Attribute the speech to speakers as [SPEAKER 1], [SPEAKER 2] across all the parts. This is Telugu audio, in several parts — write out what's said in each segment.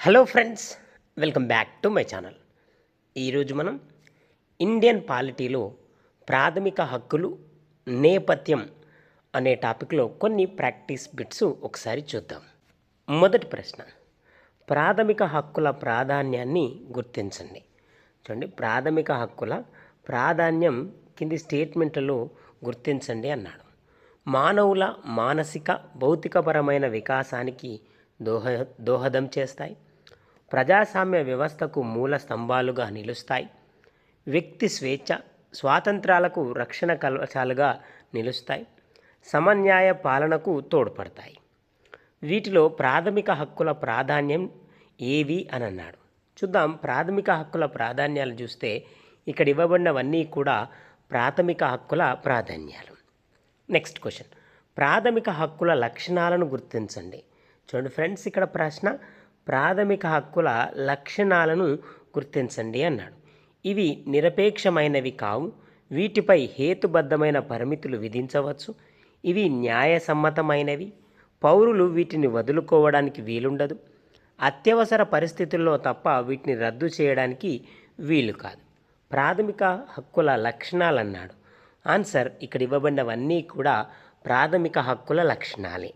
[SPEAKER 1] Hello friends welcome back to my channel ఈరోజు మనం ఇండియన్ పాలిటీలో ప్రాథమిక హక్కులు నేపథ్యం అనే టాపిక్లో కొన్ని ప్రాక్టీస్ బిట్స్ ఒకసారి చూద్దాం. మొదటి ప్రశ్న ప్రాథమిక హక్కుల ప్రాధాన్యాన్ని గుర్తించండి. చూడండి ప్రాథమిక హక్కుల ప్రాధాన్యం కింది స్టేట్మెంట్లలో గుర్తించండి అన్నాడు. మానవుల మానసిక భౌతికపరమైన వికాసానికి దోహ దోహదం చేస్తాయి. ప్రజాస్వామ్య వ్యవస్థకు మూల స్తంభాలుగా నిలుస్తాయి. వ్యక్తి స్వేచ్ఛ స్వాతంత్రాలకు రక్షణ కవచాలుగా నిలుస్తాయి. సమన్యాయ పాలనకు తోడ్పడతాయి. వీటిలో ప్రాథమిక హక్కుల ప్రాధాన్యం ఏవి అని అన్నాడు చూద్దాం ప్రాథమిక హక్కుల ప్రాధాన్యాలు చూస్తే ఇక్కడ ఇవ్వబడినవన్నీ కూడా ప్రాథమిక హక్కుల ప్రాధాన్యాలు. Next question. ప్రాథమిక హక్కుల లక్షణాలను గుర్తించండి. చూడండి ఫ్రెండ్స్ ఇక్కడ ప్రశ్న ప్రాథమిక హక్కుల లక్షణాలను గుర్తించండి అన్నాడు. ఇవి నిరపేక్షమైనవి కావు. వీటిపై హేతుబద్ధమైన పరిమితులు విధించవచ్చు. ఇవి న్యాయసమ్మతమైనవి. పౌరులు వీటిని వదులుకోవడానికి వీలుండదు. అత్యవసర పరిస్థితుల్లో తప్ప వీటిని రద్దు చేయడానికి వీలు కాదు. ప్రాథమిక హక్కుల లక్షణాలు అన్నాడు ఆన్సర్ ఇక్కడ ఇవ్వబడినవన్నీ కూడా ప్రాథమిక హక్కుల లక్షణాలే.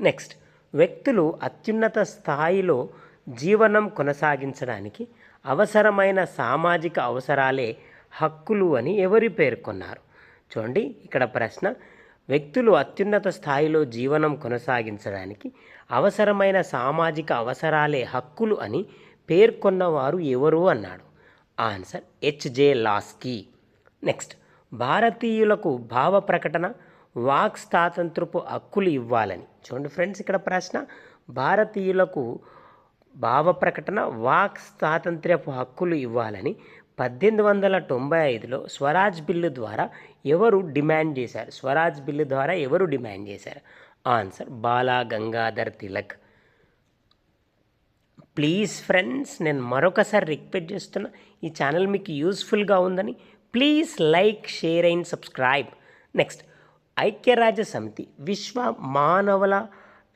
[SPEAKER 1] నెక్స్ట్ వ్యక్తులు అత్యున్నత స్థాయిలో జీవనం కొనసాగించడానికి అవసరమైన సామాజిక అవసరాలే హక్కులు అని ఎవరు పేర్కొన్నారు? చూడండి ఇక్కడ ప్రశ్న. వ్యక్తులు అత్యున్నత స్థాయిలో జీవనం కొనసాగించడానికి అవసరమైన సామాజిక అవసరాలే హక్కులు అని పేర్కొన్నవారు ఎవరు అన్నాడు? Answer HJ Laski. నెక్స్ట్ భారతీయులకు భావ ప్రకటన వాక్ స్వాతంత్రపు హక్కులు ఇవ్వాలని. చూడండి ఫ్రెండ్స్ ఇక్కడ ప్రశ్న. భారతీయులకు భావ ప్రకటన వాక్ స్వాతంత్ర్యపు హక్కులు ఇవ్వాలని పద్దెనిమిది వందల తొంభై ఐదులో స్వరాజ్ బిల్లు ద్వారా ఎవరు డిమాండ్ చేశారు? స్వరాజ్ బిల్లు ద్వారా ఎవరు డిమాండ్ చేశారు? Answer Bala Gangadhar Tilak. Please friends నేను మరొకసారి రిక్వెస్ట్ చేస్తున్నా ఈ ఛానల్ మీకు యూస్ఫుల్గా ఉందని. Please like share and subscribe. Next ఐక్యరాజ్య సమితి విశ్వ మానవుల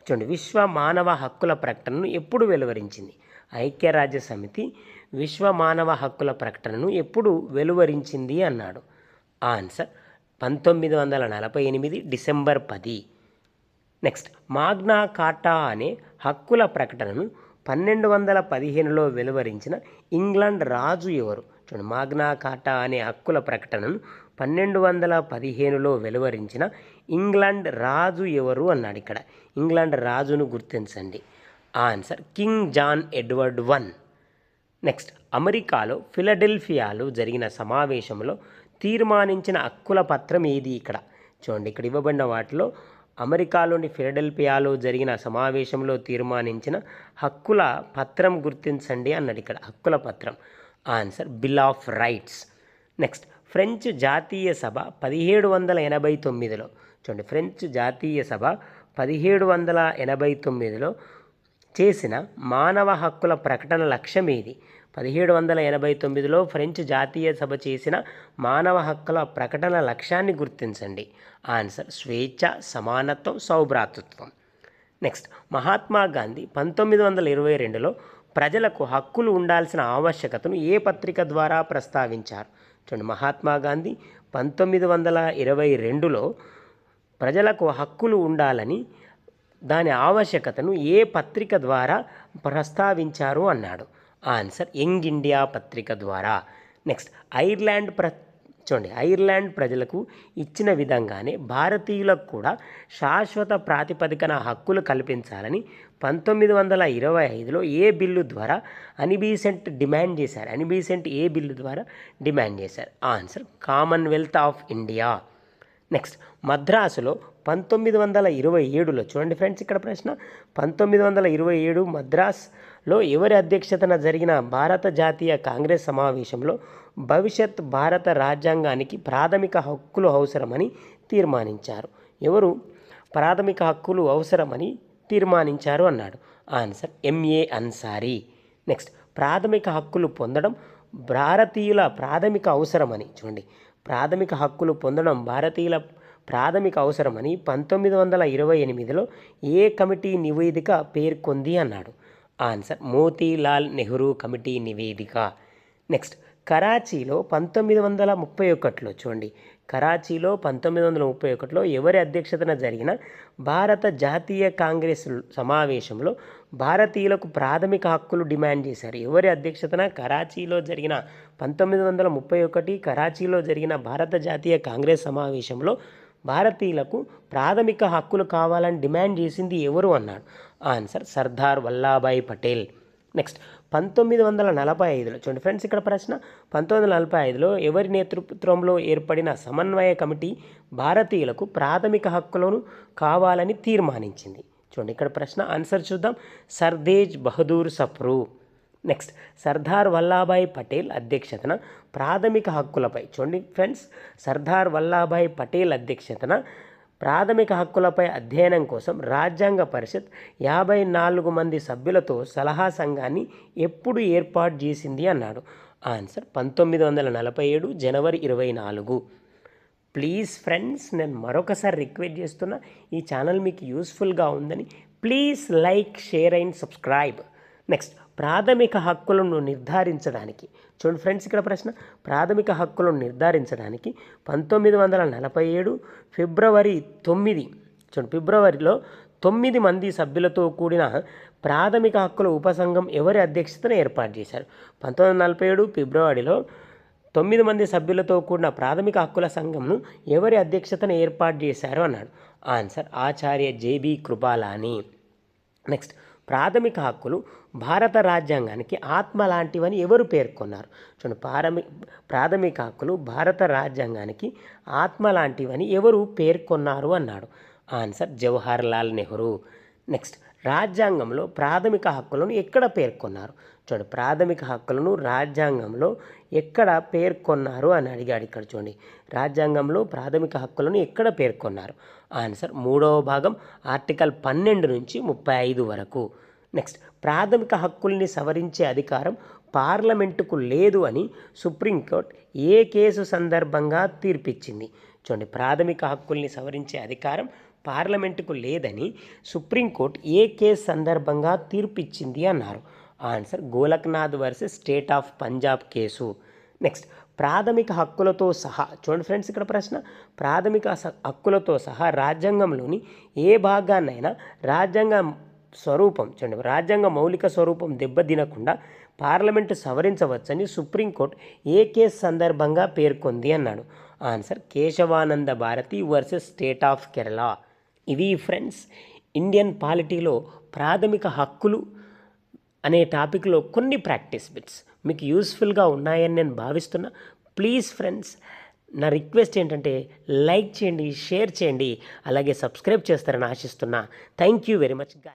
[SPEAKER 1] చూడండి విశ్వ మానవ హక్కుల ప్రకటనను ఎప్పుడు వెలువరించింది? ఐక్యరాజ్య సమితి విశ్వ మానవ హక్కుల ప్రకటనను ఎప్పుడు వెలువరించింది అన్నాడు? ఆన్సర్ పంతొమ్మిది వందల నలభై ఎనిమిది డిసెంబర్ పది. నెక్స్ట్ మాగ్నా కార్టా అనే హక్కుల ప్రకటనను పన్నెండు వందల పదిహేనులో వెలువరించిన ఇంగ్లాండ్ రాజు ఎవరు? చూడండి మాగ్నా కాటా అనే హక్కుల ప్రకటనను పన్నెండు వందల పదిహేనులో వెలువరించిన ఇంగ్లాండ్ రాజు ఎవరు అన్నాడు ఇక్కడ. ఇంగ్లాండ్ రాజును గుర్తించండి. Answer king John Edward one. Next అమెరికాలో ఫిలడెల్ఫియాలో జరిగిన సమావేశంలో తీర్మానించిన హక్కుల పత్రం ఏది ఇక్కడ? చూడండి ఇక్కడ ఇవ్వబడిన వాటిలో అమెరికాలోని ఫిలడెల్ఫియాలో జరిగిన సమావేశంలో తీర్మానించిన హక్కుల పత్రం గుర్తించండి అన్నాడు ఇక్కడ. హక్కుల పత్రం. Answer bill of rights next French జాతీయ సభ పదిహేడు వందల ఎనభై తొమ్మిదిలో. చూడండి ఫ్రెంచ్ జాతీయ సభ పదిహేడు వందల ఎనభై తొమ్మిదిలో చేసిన మానవ హక్కుల ప్రకటన లక్ష్యం ఏది? పదిహేడు వందల ఎనభై తొమ్మిదిలో ఫ్రెంచ్ జాతీయ సభ చేసిన మానవ హక్కుల ప్రకటన లక్ష్యాన్ని గుర్తించండి. ఆన్సర్ స్వేచ్ఛ సమానత్వం సౌభ్రాతృత్వం. నెక్స్ట్ మహాత్మా గాంధీ పంతొమ్మిది వందల ఇరవై రెండులో ప్రజలకు హక్కులు ఉండాల్సిన ఆవశ్యకతను ఏ పత్రిక ద్వారా ప్రస్తావించారు? చూడండి మహాత్మా గాంధీ పంతొమ్మిది వందల ఇరవై రెండులో ప్రజలకు హక్కులు ఉండాలని దాని ఆవశ్యకతను ఏ పత్రిక ద్వారా ప్రస్తావించారు అన్నాడు? ఆన్సర్ యంగ్ ఇండియా పత్రిక ద్వారా. నెక్స్ట్ ఐర్లాండ్ ప్ర చూడండి ఐర్లాండ్ ప్రజలకు ఇచ్చిన విధంగానే భారతీయులకు కూడా శాశ్వత ప్రాతిపదికన హక్కులు కల్పించాలని పంతొమ్మిది వందల ఇరవై ఐదులో ఏ బిల్లు ద్వారా అనిబీసెంట్ డిమాండ్ చేశారు? అనిబీసెంట్ ఏ బిల్లు ద్వారా డిమాండ్ చేశారు? Answer commonwealth of India. Next మద్రాసులో పంతొమ్మిది వందల ఇరవై ఏడులో చూడండి ఫ్రెండ్స్ ఇక్కడ ప్రశ్న. పంతొమ్మిది వందల ఇరవై ఏడు మద్రాస్ లో ఎవరి అధ్యక్షతన జరిగిన భారత జాతీయ కాంగ్రెస్ సమావేశంలో భవిష్యత్ భారత రాజ్యాంగానికి ప్రాథమిక హక్కులు అవసరమని తీర్మానించారు. ఎవరు? ప్రాథమిక హక్కులు అవసరమని తీర్మానించారు అన్నాడు. Answer MA Ansari. నెక్స్ట్ ప్రాథమిక హక్కులు పొందడం భారతీయుల ప్రాథమిక అవసరమని. చూడండి ప్రాథమిక హక్కులు పొందడం భారతీయుల ప్రాథమిక అవసరమని పంతొమ్మిది వందల ఇరవై ఎనిమిదిలో ఏ కమిటీ నివేదిక పేర్కొంది అన్నాడు. ఆన్సర్. మోతీలాల్ నెహ్రూ కమిటీ నివేదిక. నెక్స్ట్ కరాచీలో పంతొమ్మిది వందల ముప్పై ఒకటిలో చూడండి. కరాచీలో పంతొమ్మిది వందల ముప్పై ఒకటిలో ఎవరి అధ్యక్షతన జరిగిన భారత జాతీయ కాంగ్రెస్ సమావేశంలో భారతీయులకు ప్రాథమిక హక్కులు డిమాండ్ చేశారు. ఎవరి అధ్యక్షతన కరాచీలో జరిగిన పంతొమ్మిది వందల ముప్పై ఒకటి కరాచీలో జరిగిన భారత జాతీయ కాంగ్రెస్ సమావేశంలో భారతీయులకు ప్రాథమిక హక్కులు కావాలని డిమాండ్ చేసింది ఎవరు అన్నాడు? ఆన్సర్ సర్దార్ వల్లాభాయ్ పటేల్. నెక్స్ట్ పంతొమ్మిది వందల నలభై ఐదులో చూడండి ఫ్రెండ్స్ ఇక్కడ ప్రశ్న. పంతొమ్మిది వందల నలభై ఐదులో ఎవరి నేతృత్వంలో ఏర్పడిన సమన్వయ కమిటీ భారతీయులకు ప్రాథమిక హక్కులను కావాలని తీర్మానించింది? చూడండి ఇక్కడ ప్రశ్న. ఆన్సర్ చూద్దాం. సర్దేజ్ బహదూర్ సప్రూ. నెక్స్ట్ సర్దార్ వల్లాభాయ్ పటేల్ అధ్యక్షతన ప్రాథమిక హక్కులపై చూడండి ఫ్రెండ్స్ సర్దార్ వల్లాభాయ్ పటేల్ అధ్యక్షతన ప్రాథమిక హక్కులపై అధ్యయనం కోసం రాజ్యాంగ పరిషత్ యాభై నాలుగు మంది సభ్యులతో సలహా సంఘాన్ని ఎప్పుడు ఏర్పాటు చేసింది అన్నాడు. ఆన్సర్ పంతొమ్మిది వందల నలభై ఏడు జనవరి ఇరవై నాలుగు. ప్లీజ్ ఫ్రెండ్స్ నేను మరొకసారి రిక్వెస్ట్ చేస్తున్నా ఈ ఛానల్ మీకు యూస్ఫుల్గా ఉందని please like share and subscribe. Next ప్రాథమిక హక్కులను నిర్ధారించడానికి. చూడండి ఫ్రెండ్స్ ఇక్కడ ప్రశ్న. ప్రాథమిక హక్కులను నిర్ధారించడానికి పంతొమ్మిది వందల నలభై ఏడు ఫిబ్రవరి తొమ్మిది చూడండి ఫిబ్రవరిలో తొమ్మిది మంది సభ్యులతో కూడిన ప్రాథమిక హక్కుల ఉపసంఘం ఎవరి అధ్యక్షతన ఏర్పాటు చేశారు? పంతొమ్మిది వందల నలభై ఏడు ఫిబ్రవరిలో తొమ్మిది మంది సభ్యులతో కూడిన ప్రాథమిక హక్కుల సంఘంను ఎవరి అధ్యక్షతన ఏర్పాటు చేశారు? అన్నాడు. Answer Acharya J B Kripalani. Next ప్రాథమిక హక్కులు భారత రాజ్యాంగానికి ఆత్మ లాంటివని ఎవరు పేర్కొన్నారు? చూడండి ప్రాథమి ప్రాథమిక హక్కులు భారత రాజ్యాంగానికి ఆత్మ లాంటివని ఎవరు పేర్కొన్నారు అన్నాడు? ఆన్సర్ జవహర్ లాల్ నెహ్రూ. నెక్స్ట్ రాజ్యాంగంలో ప్రాథమిక హక్కులను ఎక్కడ పేర్కొన్నారు? చూడండి ప్రాథమిక హక్కులను రాజ్యాంగంలో ఎక్కడ పేర్కొన్నారు అని అడిగాడు ఇక్కడ చూడండి. రాజ్యాంగంలో ప్రాథమిక హక్కులను ఎక్కడ పేర్కొన్నారు? ఆన్సర్ మూడవ భాగం ఆర్టికల్ పన్నెండు నుంచి ముప్పై ఐదు వరకు. నెక్స్ట్ ప్రాథమిక హక్కుల్ని సవరించే అధికారం పార్లమెంటుకు లేదు అని సుప్రీంకోర్టు ఏ కేసు సందర్భంగా తీర్పిచ్చింది? చూడండి ప్రాథమిక హక్కుల్ని సవరించే అధికారం పార్లమెంటుకు లేదని సుప్రీంకోర్టు ఏ కేసు సందర్భంగా తీర్పిచ్చింది అన్నారు. Answer Golaknath versus state of Punjab case. Next ప్రాథమిక హక్కులతో సహా చూడండి ఫ్రెండ్స్ ఇక్కడ ప్రశ్న. ప్రాథమిక స- హక్కులతో సహా రాజ్యాంగంలోని ఏ భాగాన్నైనా రాజ్యాంగ స్వరూపం చూడండి రాజ్యాంగ మౌలిక స్వరూపం దెబ్బతినకుండా పార్లమెంటు సవరించవచ్చని సుప్రీంకోర్టు ఏ కేసు సందర్భంగా పేర్కొంది అన్నాడు. Answer Kesavananda Bharati versus state of Kerala. ఇవి ఫ్రెండ్స్ ఇండియన్ పాలిటీలో ప్రాథమిక హక్కులు అనే టాపిక్లో కొన్ని ప్రాక్టీస్ బిట్స్ మీకు యూస్ఫుల్గా ఉన్నాయని నేను భావిస్తున్నా. ప్లీజ్ ఫ్రెండ్స్ నా రిక్వెస్ట్ ఏంటంటే లైక్ చేయండి షేర్ చేయండి అలాగే సబ్స్క్రైబ్ చేస్తారని ఆశిస్తున్నా. Thank you very much guys